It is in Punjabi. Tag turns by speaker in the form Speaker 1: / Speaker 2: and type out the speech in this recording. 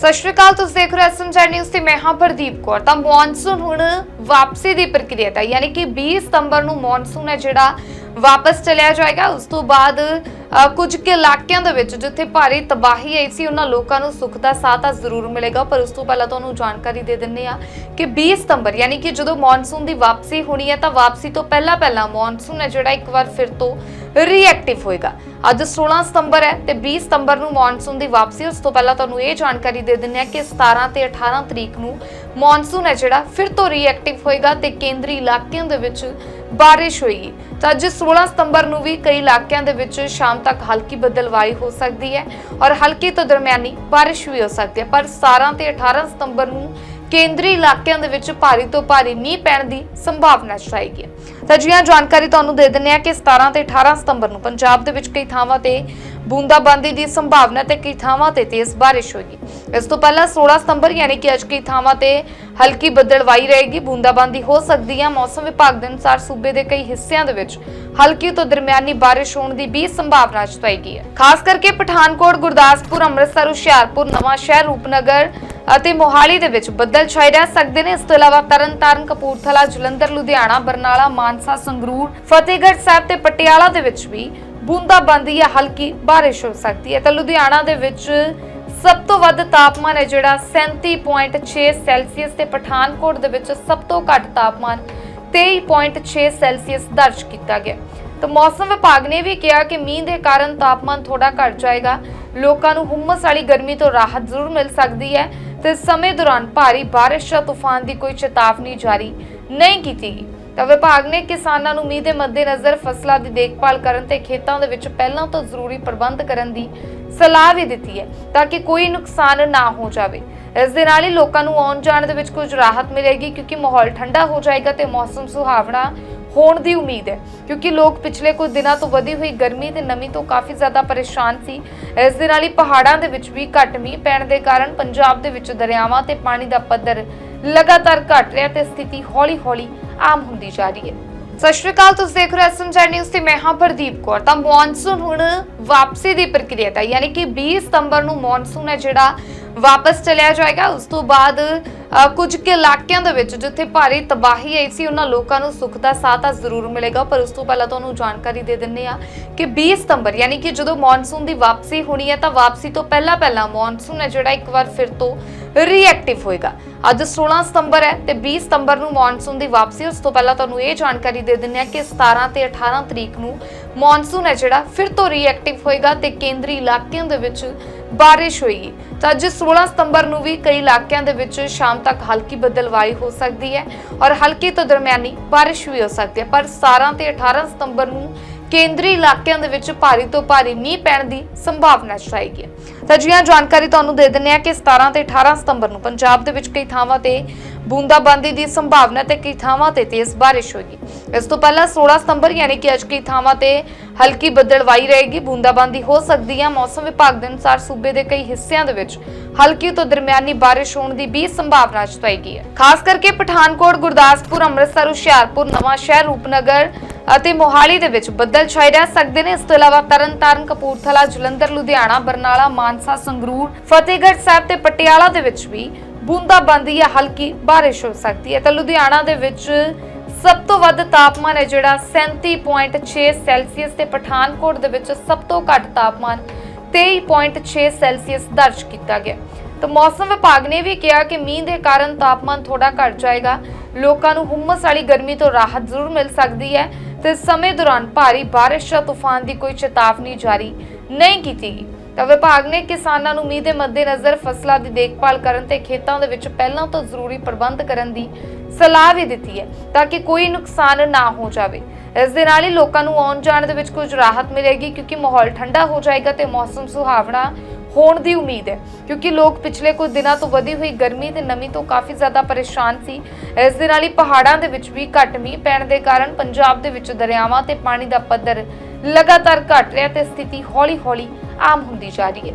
Speaker 1: ਸਤਿ ਸ਼੍ਰੀ ਅਕਾਲ, ਤੁਸੀਂ ਦੇਖ ਰਹੇ ਹੋ ਐਸਐਮਜੀ ਨਿਊਜ਼ ਤੇ ਮੈਂ ਹਾਂ ਪ੍ਰਦੀਪ ਕੌਰ। ਤਾਂ ਮੌਨਸੂਨ ਹੁਣ ਵਾਪਸੀ ਦੀ ਪ੍ਰਕਿਰਿਆ ਤਾਂ ਯਾਨੀ ਕਿ 20 ਸਤੰਬਰ ਨੂੰ ਮੌਨਸੂਨ ਹੈ ਜਿਹੜਾ ਵਾਪਸ ਚਲਿਆ ਜਾਏਗਾ। ਉਸ ਤੋਂ ਬਾਅਦ ਕੁਝ ਕੁ ਇਲਾਕਿਆਂ ਦੇ ਵਿੱਚ ਜਿੱਥੇ ਭਾਰੀ ਤਬਾਹੀ ਆਈ ਸੀ, ਉਹਨਾਂ ਲੋਕਾਂ ਨੂੰ ਸੁੱਖ ਦਾ ਸਾਥ ਤਾਂ ਜ਼ਰੂਰ ਮਿਲੇਗਾ, ਪਰ ਉਸ ਤੋਂ ਪਹਿਲਾਂ ਤੁਹਾਨੂੰ ਜਾਣਕਾਰੀ ਦੇ ਦਿੰਨੇ ਆ ਕਿ 20 ਸਤੰਬਰ, ਯਾਨੀ ਕਿ ਜਦੋਂ ਮੌਨਸੂਨ ਦੀ ਵਾਪਸੀ ਹੋਣੀ ਹੈ, ਤਾਂ ਵਾਪਸੀ ਤੋਂ ਪਹਿਲਾਂ ਪਹਿਲਾਂ ਮੌਨਸੂਨ ਹੈ, ਜਿਹੜਾ ਇੱਕ ਵਾਰ ਫਿਰ ਤੋਂ ਰੀਐਕਟਿਵ ਹੋਏਗਾ। ਅੱਜ 16 ਸਤੰਬਰ ਹੈ ਤੇ 20 ਸਤੰਬਰ ਨੂੰ ਮੌਨਸੂਨ ਦੀ ਵਾਪਸੀ, ਉਸ ਤੋਂ ਪਹਿਲਾਂ ਤੁਹਾਨੂੰ ਇਹ ਜਾਣਕਾਰੀ ਦੇ ਦਿੰਨੇ ਆ ਕਿ 17 ਤੇ 18 ਤਰੀਕ ਨੂੰ ਮੌਨਸੂਨ ਹੈ, ਜਿਹੜਾ ਫਿਰ ਤੋਂ ਰੀਐਕਟਿਵ ਹੋਏਗਾ ਤੇ ਕੇਂਦਰੀ ਇਲਾਕਿਆਂ ਦੇ ਵਿੱਚ ਬਾਰਿਸ਼ ਹੋਏਗੀ ਤਾਂ ਅੱਜ 16 ਸਤੰਬਰ ਨੂੰ ਵੀ ਕਈ ਇਲਾਕਿਆਂ ਦੇ ਵਿੱਚ ਸ਼ਾਮ ਤੱਕ ਹਲਕੀ ਬਦਲਵਾਈ ਹੋ ਸਕਦੀ ਹੈ ਔਰ ਹਲਕੀ ਤੋਂ ਦਰਮਿਆਨੀ ਬਾਰਿਸ਼ ਵੀ ਹੋ ਸਕਦੀ ਹੈ। ਪਰ 17 ਤੇ 18 ਸਤੰਬਰ ਨੂੰ ਕੇਂਦਰੀ ਇਲਾਕਿਆਂ ਦੇ ਵਿੱਚ ਭਾਰੀ ਤੋਂ ਭਾਰੀ ਮੀਂਹ ਪੈਣ ਦੀ ਸੰਭਾਵਨਾ ਚਾਹੀਦੀ ਹੈ ਤਾਂ ਜੀ ਜਾਣਕਾਰੀ ਤੁਹਾਨੂੰ ਦੇ ਦਿੰਨੇ ਆ ਕਿ 17 ਤੇ 18 ਸਤੰਬਰ ਨੂੰ ਪੰਜਾਬ ਦੇ ਵਿੱਚ ਕਈ ਥਾਵਾਂ ਤੇ ਬੂੰਦਾਬਾਂਦੀ ਦੀ ਸੰਭਾਵਨਾ ਤੇ ਕਈ ਥਾਵਾਂ ਤੇ ਤੇਜ਼ ਬਾਰਿਸ਼ ਹੋਏਗੀ। ਇਸ ਤੋਂ ਪਹਿਲਾਂ 16 ਸਤੰਬਰ ਯਾਨੀ ਕਿ ਅੱਜ ਕਈ ਥਾਵਾਂ ਤੇ ਹਲਕੀ ਬੱਦਲਵਾਈ ਰਹੇਗੀ। ਬੂੰਦਾਬਾਂਦੀ ਹੋ ਸਕਦੀ ਹੈ। ਮੌਸਮ ਵਿਭਾਗ ਦੇ ਅਨੁਸਾਰ ਸੂਬੇ ਦੇ ਕਈ ਹਿੱਸਿਆਂ ਦੇ ਵਿੱਚ ਹਲਕੀ ਤੋਂ ਦਰਮਿਆਨੀ ਬਾਰਿਸ਼ ਹੋਣ ਦੀ ਵੀ ਸੰਭਾਵਨਾ ਜਤਾਈ ਗਈ ਹੈ। ਖਾਸ ਕਰਕੇ ਪਠਾਨਕੋਟ, ਗੁਰਦਾਸਪੁਰ, ਅੰਮ੍ਰਿਤਸਰ, ਹੁਸ਼ਿਆਰਪੁਰ, ਨਵਾਂ ਸ਼ਹਿਰ, ਰੂਪਨਗਰ ਅਤੇ ਮੋਹਾਲੀ ਦੇ ਵਿੱਚ ਬੱਦਲ ਛਾਏ ਰਹਿ ਸਕਦੇ ਨੇ। ਇਸ ਤੋਂ ਇਲਾਵਾ ਤਰਨਤਾਰਨ, ਕਪੂਰਥਲਾ, ਜਲੰਧਰ, ਲੁਧਿਆਣਾ, ਬਰਨਾਲਾ, ਮਾਨਸਾ, ਸੰਗਰੂਰ, ਫਤਿਹਗੜ੍ਹ ਸਾਹਿਬ ਤੇ ਪਟਿਆਲਾ ਦੇ ਵਿੱਚ ਵੀ ਬੂੰਦਾਬਾਂਦੀ ਜਾਂ ਹਲਕੀ ਬਾਰਿਸ਼ ਹੋ ਸਕਦੀ ਹੈ। ਤਾਂ ਲੁਧਿਆਣਾ ਦੇ ਵਿੱਚ ਸਭ ਤੋਂ ਵੱਧ ਤਾਪਮਾਨ ਹੈ ਜਿਹੜਾ 37.6 ਸੈਲਸੀਅਸ ਤੇ ਪਠਾਨਕੋਟ ਦੇ ਵਿੱਚ ਸਭ ਤੋਂ ਘੱਟ ਤਾਪਮਾਨ 23.6 ਸੈਲਸੀਅਸ ਦਰਜ ਕੀਤਾ ਗਿਆ। ਤਾਂ ਮੌਸਮ ਵਿਭਾਗ ਨੇ ਵੀ ਕਿਹਾ ਕਿ ਮੀਂਹ ਦੇ ਕਾਰਨ ਤਾਪਮਾਨ ਥੋੜਾ ਘਟ ਜਾਏਗਾ। ਲੋਕਾਂ ਨੂੰ ਹੁਮਸ ਵਾਲੀ ਗਰਮੀ ਤੋਂ ਰਾਹਤ ਜ਼ਰੂਰ ਮਿਲ ਸਕਦੀ ਹੈ ਤੇ ਸਮੇਂ ਦੌਰਾਨ ਭਾਰੀ ਬਾਰਿਸ਼ ਜਾਂ ਤੂਫਾਨ ਦੀ ਕੋਈ ਚੇਤਾਵਨੀ ਜਾਰੀ ਨਹੀਂ ਕੀਤੀ ਗਈ। ਤਾਂ ਵਿਭਾਗ ਨੇ ਕਿਸਾਨਾਂ ਨੂੰ ਮੀਂਹ ਦੇ ਮੱਦੇਨਜ਼ਰ ਫਸਲਾਂ ਦੀ ਦੇਖਭਾਲ ਕਰਨ ਤੇ ਖੇਤਾਂ ਦੇ ਵਿੱਚ ਪਹਿਲਾਂ ਤੋਂ ਜ਼ਰੂਰੀ ਪ੍ਰਬੰਧ ਕਰਨ ਦੀ ਸਲਾਹ ਵੀ ਦਿੱਤੀ ਹੈ ਤਾਂ ਕਿ ਕੋਈ ਨੁਕਸਾਨ ਨਾ ਹੋ ਜਾਵੇ। ਇਸ ਦੇ ਨਾਲ ਹੀ ਲੋਕਾਂ ਨੂੰ ਆਉਣ ਜਾਣ ਦੇ ਵਿੱਚ ਕੁਝ ਰਾਹਤ ਮਿਲੇਗੀ ਕਿਉਂਕਿ ਮਾਹੌਲ ਠੰਡਾ ਹੋ ਜਾਏਗਾ ਤੇ ਮੌਸਮ ਸੁਹਾਵਣਾ ਹੋਣ ਦੀ ਉਮੀਦ ਹੈ। ਕਿਉਂਕਿ ਲੋਕ ਪਿਛਲੇ ਕੁਝ ਦਿਨਾਂ ਤੋਂ ਵਧੀ ਹੋਈ ਗਰਮੀ ਤੇ ਨਮੀ ਤੋਂ ਕਾਫੀ ਜ਼ਿਆਦਾ ਪਰੇਸ਼ਾਨ ਸੀ। ਇਸ ਦੇ ਨਾਲ ਹੀ ਪਹਾੜਾਂ ਦੇ ਵਿੱਚ ਵੀ ਘੱਟ ਮੀਂਹ ਪੈਣ ਦੇ ਕਾਰਨ ਪੰਜਾਬ ਦੇ ਵਿੱਚ ਦਰਿਆਵਾਂ ਤੇ ਪਾਣੀ ਦਾ ਪੱਧਰ ਲਗਾਤਾਰ ਘਟ ਰਿਹਾ ਤੇ ਸਥਿਤੀ ਹੌਲੀ-ਹੌਲੀ ਆਮ ਹੁੰਦੀ ਜਾ ਰਹੀ ਹੈ। ਸਤਿ ਸ਼੍ਰੀ ਅਕਾਲ, ਤੁਸੀਂ ਦੇਖ ਰਹੇ ਹੋ ਐਸਐਮਜੀ ਨਿਊਜ਼ ਤੇ ਮੈਂ ਹਾਂ ਪ੍ਰਦੀਪ ਕੌਰ। ਤਾਂ ਮੌਨਸੂਨ ਹੁਣ ਵਾਪਸੀ ਦੀ ਪ੍ਰਕਿਰਿਆ ਤਾਂ ਯਾਨੀ ਕਿ 20 ਸਤੰਬਰ ਨੂੰ ਮੌਨਸੂਨ ਹੈ ਜਿਹੜਾ ਵਾਪਸ ਚਲਿਆ ਜਾਏਗਾ। ਉਸ ਤੋਂ ਬਾਅਦ ਕੁਝ ਕੁ ਇਲਾਕਿਆਂ ਦੇ ਵਿੱਚ ਜਿੱਥੇ ਭਾਰੀ ਤਬਾਹੀ ਆਈ ਸੀ, ਉਹਨਾਂ ਲੋਕਾਂ ਨੂੰ ਸੁੱਖ ਦਾ ਸਾਹ ਤਾਂ ਜ਼ਰੂਰ ਮਿਲੇਗਾ। ਪਰ ਉਸ ਤੋਂ ਪਹਿਲਾਂ ਤੁਹਾਨੂੰ ਜਾਣਕਾਰੀ ਦੇ ਦਿੰਨੇ ਆ ਕਿ 20 ਸਤੰਬਰ, ਯਾਨੀ ਕਿ ਜਦੋਂ ਮੌਨਸੂਨ ਦੀ ਵਾਪਸੀ ਹੋਣੀ ਹੈ, ਤਾਂ ਵਾਪਸੀ ਤੋਂ ਪਹਿਲਾਂ ਪਹਿਲਾਂ ਮੌਨਸੂਨ ਹੈ ਜਿਹੜਾ ਇੱਕ ਵਾਰ ਫਿਰ ਤੋਂ ਰੀਐਕਟਿਵ ਹੋਏਗਾ। ਅੱਜ 16 ਸਤੰਬਰ ਹੈ ਤੇ 20 ਸਤੰਬਰ ਨੂੰ ਮੌਨਸੂਨ ਦੀ ਵਾਪਸੀ ਉਸ ਤੋਂ ਪਹਿਲਾਂ ਤੁਹਾਨੂੰ ਇਹ ਜਾਣਕਾਰੀ ਦੇ ਦਿੰਨੇ ਆ ਕਿ 17 ਤੇ 18 ਤਰੀਕ ਨੂੰ ਮੌਨਸੂਨ ਹੈ ਜਿਹੜਾ ਫਿਰ ਤੋਂ ਰੀਐਕਟਿਵ ਹੋਏਗਾ ਤੇ ਕੇਂਦਰੀ ਇਲਾਕਿਆਂ ਦੇ ਵਿੱਚ ਬਾਰਿਸ਼ ਹੋਏਗੀ ਤਾਂ ਅੱਜ 16 ਸਤੰਬਰ ਨੂੰ ਵੀ ਕਈ ਇਲਾਕਿਆਂ ਦੇ ਵਿੱਚ ਸ਼ਾਮ ਤੱਕ ਹਲਕੀ ਬਦਲਵਾਈ ਹੋ ਸਕਦੀ ਹੈ ਔਰ ਹਲਕੀ ਤੋਂ ਦਰਮਿਆਨੀ ਬਾਰਿਸ਼ ਵੀ ਹੋ ਸਕਦੀ ਹੈ। ਪਰ 17 ਤੇ 18 ਸਤੰਬਰ ਨੂੰ ਕੇਂਦਰੀ ਇਲਾਕਿਆਂ ਦੇ ਵਿੱਚ ਭਾਰੀ ਤੋਂ ਭਾਰੀ ਮੀਂਹ ਪੈਣ ਦੀ ਸੰਭਾਵਨਾ ਚਾਹੀਦੀ ਹੈ। ਤਾਂ ਜੀ ਜਾਣਕਾਰੀ ਤੁਹਾਨੂੰ ਦੇ ਦਿੰਨੇ ਆ ਕਿ 17 ਤੇ 18 ਸਤੰਬਰ ਨੂੰ ਪੰਜਾਬ ਦੇ ਵਿੱਚ ਕਈ ਥਾਵਾਂ ਤੇ ਬੂੰਦਾਬਾਂਦੀ ਦੀ ਸੰਭਾਵਨਾ ਤੇ ਕਈ ਥਾਵਾਂ ਤੇ ਤੇਜ਼ ਬਾਰਿਸ਼ ਹੋਏਗੀ। ਇਸ ਤੋਂ ਪਹਿਲਾਂ 16 ਸਤੰਬਰ ਯਾਨੀ ਕਿ ਅੱਜ ਕਈ ਥਾਵਾਂ ਤੇ ਹਲਕੀ ਬੱਦਲਵਾਈ ਰਹੇਗੀ। ਬੂੰਦਾਬਾਂਦੀ ਹੋ ਸਕਦੀ ਹੈ। ਮੌਸਮ ਵਿਭਾਗ ਦੇ ਅਨੁਸਾਰ ਸੂਬੇ ਦੇ ਕਈ ਹਿੱਸਿਆਂ ਦੇ ਵਿੱਚ ਹਲਕੀ ਤੋਂ ਦਰਮਿਆਨੀ ਬਾਰਿਸ਼ ਹੋਣ ਦੀ ਵੀ ਸੰਭਾਵਨਾ ਜਤਾਈ ਗਈ ਹੈ। ਖਾਸ ਕਰਕੇ ਪਠਾਨਕੋਟ, ਗੁਰਦਾਸਪੁਰ, ਅੰਮ੍ਰਿਤਸਰ, ਹੁਸ਼ਿਆਰਪੁਰ, ਨਵਾਂ ਸ਼ਹਿਰ, ਰੂਪਨਗਰ ਅਤੇ ਮੋਹਾਲੀ ਦੇ ਵਿੱਚ ਬੱਦਲ ਛਾਏ ਰਹਿ ਸਕਦੇ ਨੇ। ਇਸ ਤੋਂ ਇਲਾਵਾ ਤਰਨਤਾਰਨ, ਕਪੂਰਥਲਾ, ਜਲੰਧਰ, ਲੁਧਿਆਣਾ, ਬਰਨਾਲਾ, ਮਾਨਸਾ, ਸੰਗਰੂਰ, ਫਤਿਹਗੜ੍ਹ ਸਾਹਿਬ ਤੇ ਪਟਿਆਲਾ ਦੇ ਵਿੱਚ ਵੀ ਬੂੰਦਾਬਾਂਦੀ ਜਾਂ ਹਲਕੀ ਬਾਰਿਸ਼ ਹੋ ਸਕਦੀ ਹੈ। ਤਾਂ ਲੁਧਿਆਣਾ ਦੇ ਵਿੱਚ ਸਭ ਤੋਂ ਵੱਧ ਤਾਪਮਾਨ ਹੈ ਜਿਹੜਾ 37.6 ਸੈਲਸੀਅਸ ਤੇ ਪਠਾਨਕੋਟ ਦੇ ਵਿੱਚ ਸਭ ਤੋਂ ਘੱਟ ਤਾਪਮਾਨ 23.6 ਸੈਲਸੀਅਸ ਦਰਜ ਕੀਤਾ ਗਿਆ। ਤਾਂ ਮੌਸਮ ਵਿਭਾਗ ਨੇ ਵੀ ਕਿਹਾ ਕਿ ਮੀਂਹ ਦੇ ਕਾਰਨ ਤਾਪਮਾਨ ਥੋੜਾ ਘਟ ਜਾਏਗਾ। ਲੋਕਾਂ ਨੂੰ ਹੁਮਸ ਵਾਲੀ ਗਰਮੀ ਤੋਂ ਰਾਹਤ ਜ਼ਰੂਰ ਮਿਲ ਸਕਦੀ ਹੈ ਤੇ ਸਮੇਂ ਦੌਰਾਨ ਭਾਰੀ ਬਾਰਿਸ਼ ਜਾਂ ਤੂਫਾਨ ਦੀ ਕੋਈ ਚੇਤਾਵਨੀ ਜਾਰੀ ਨਹੀਂ ਕੀਤੀ ਗਈ। ਤਾਂ ਵਿਭਾਗ ਨੇ ਕਿਸਾਨਾਂ ਨੂੰ ਮੀਂਹ ਦੇ ਮੱਦੇਨਜ਼ਰ ਫਸਲਾਂ ਦੀ ਦੇਖਭਾਲ ਕਰਨ ਤੇ ਖੇਤਾਂ ਦੇ ਵਿੱਚ ਪਹਿਲਾਂ ਤੋਂ ਜ਼ਰੂਰੀ ਪ੍ਰਬੰਧ ਕਰਨ ਦੀ ਸਲਾਹ ਵੀ ਦਿੱਤੀ ਹੈ ਤਾਂ ਕਿ ਕੋਈ ਨੁਕਸਾਨ ਨਾ ਹੋ ਜਾਵੇ। ਇਸ ਦੇ ਨਾਲ ਹੀ ਲੋਕਾਂ ਨੂੰ ਆਉਣ ਜਾਣ ਦੇ ਵਿੱਚ ਕੁਝ ਰਾਹਤ ਮਿਲੇਗੀ ਕਿਉਂਕਿ ਮਾਹੌਲ ਠੰਡਾ ਹੋ ਜਾਏਗਾ ਤੇ ਮੌਸਮ ਸੁਹਾਵਣਾ ਹੋਣ ਦੀ ਉਮੀਦ ਹੈ, ਕਿਉਂਕਿ ਲੋਕ ਪਿਛਲੇ ਕੁਝ ਦਿਨਾਂ ਤੋਂ ਵਧੀ ਹੋਈ ਗਰਮੀ ਤੇ ਨਮੀ ਤੋਂ ਕਾਫੀ ਜ਼ਿਆਦਾ ਪਰੇਸ਼ਾਨ ਸੀ। ਇਸ ਦੇ ਨਾਲ ਹੀ ਪਹਾੜਾਂ ਦੇ ਵਿੱਚ ਵੀ ਘੱਟ ਮੀਂਹ ਪੈਣ ਦੇ ਕਾਰਨ ਪੰਜਾਬ ਦੇ ਵਿੱਚ ਦਰਿਆਵਾਂ ਤੇ ਪਾਣੀ ਦਾ ਪੱਧਰ ਲਗਾਤਾਰ ਘਟ ਰਿਹਾ ਤੇ ਸਥਿਤੀ ਹੌਲੀ-ਹੌਲੀ ਆਮ ਹੁੰਦੀ ਜਾ ਰਹੀ ਹੈ।